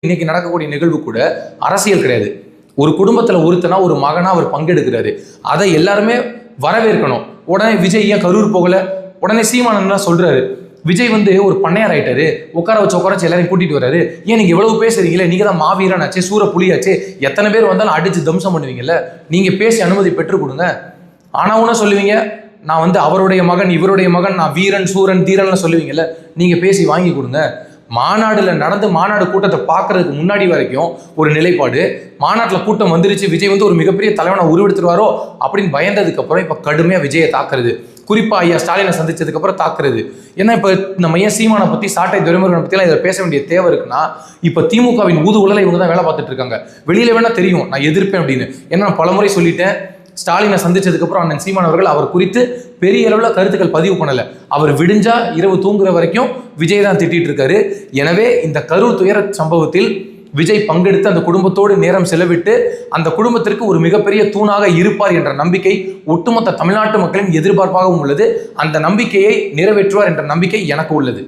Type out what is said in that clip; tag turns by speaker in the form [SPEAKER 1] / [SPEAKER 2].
[SPEAKER 1] இன்னைக்கு நடக்கக்கூடிய நிகழ்வு கூட அரசியல் கிடையாது. ஒரு குடும்பத்துல ஒருத்தனா ஒரு மகனா அவர் பங்கெடுக்கிறாரு. அதை எல்லாருமே வரவேற்கணும். உடனே விஜய் ஏன் கரூர் போகல? உடனே சீமானந்தான் சொல்றாரு. விஜய் வந்து ஒரு பண்ணையார் ஆயிட்டாரு. உட்கார வச்சு உட்கார வச்சு எல்லாரையும் கூட்டிட்டு வராரு ஏன் நீங்க இவ்வளவு பேசுறீங்களே? நீங்க தான் மாவீரன் சூர புலியாச்சு. எத்தனை பேர் வந்தாலும் அடிச்சு தம்சம் பண்ணுவீங்கல்ல? நீங்க பேசி அனுமதி பெற்றுக் கொடுங்க. ஆனா உன சொல்லுவீங்க? நான் வந்து அவருடைய மகன் இவருடைய மகன் நான் வீரன் சூரன் தீரன்லாம் சொல்லுவீங்கல்ல? நீங்க பேசி வாங்கி கொடுங்க. மாநாடுல நடந்து மாநாடு கூட்டத்தை பார்க்கறதுக்கு முன்னாடி வரைக்கும் ஒரு நிலைப்பாடு. மாநாட்டில் கூட்டம் வந்துருச்சு. விஜய் வந்து ஒரு மிகப்பெரிய தலைவனை உருவெடுத்துருவாரோ அப்படின்னு பயந்ததுக்கு அப்புறம் இப்போ கடுமையாக விஜயை தாக்குறது. குறிப்பா ஐயா ஸ்டாலினை சந்திச்சதுக்கு அப்புறம் தாக்குறது. ஏன்னா இப்போ நம்ம ஏன் சீமானை பத்தி சாட்டை துரைமுருகனை பத்திலாம் இதை பேச வேண்டிய தேவை இருக்குன்னா இப்போ திமுகவின் ஊது உலலை இவங்க தான் வேலை பார்த்துட்டு இருக்காங்க. வெளியில வேணா தெரியும். நான் எதிர்ப்பேன் அப்படின்னு. ஏன்னா நான் பலமுறை சொல்லிட்டேன். ஸ்டாலினை சந்திச்சதுக்கு அப்புறம் அண்ணன் சீமான் அவர்கள் அவர் குறித்து பெரிய அளவில் கருத்துக்கள் பதிவு பண்ணலை. அவர் விடிஞ்சா இரவு தூங்குற வரைக்கும் விஜய் தான் திட்டிட்டு இருக்காரு. எனவே இந்த கரூர் துயர சம்பவத்தில் விஜய் பங்கெடுத்து அந்த குடும்பத்தோடு நேரம் செலவிட்டு அந்த குடும்பத்திற்கு ஒரு மிகப்பெரிய தூணாக இருப்பார் என்ற நம்பிக்கை ஒட்டுமொத்த தமிழ்நாட்டு மக்களின் எதிர்பார்ப்பாகவும் உள்ளது. அந்த நம்பிக்கையை நிறைவேற்றுவார் என்ற நம்பிக்கை எனக்கு உள்ளது.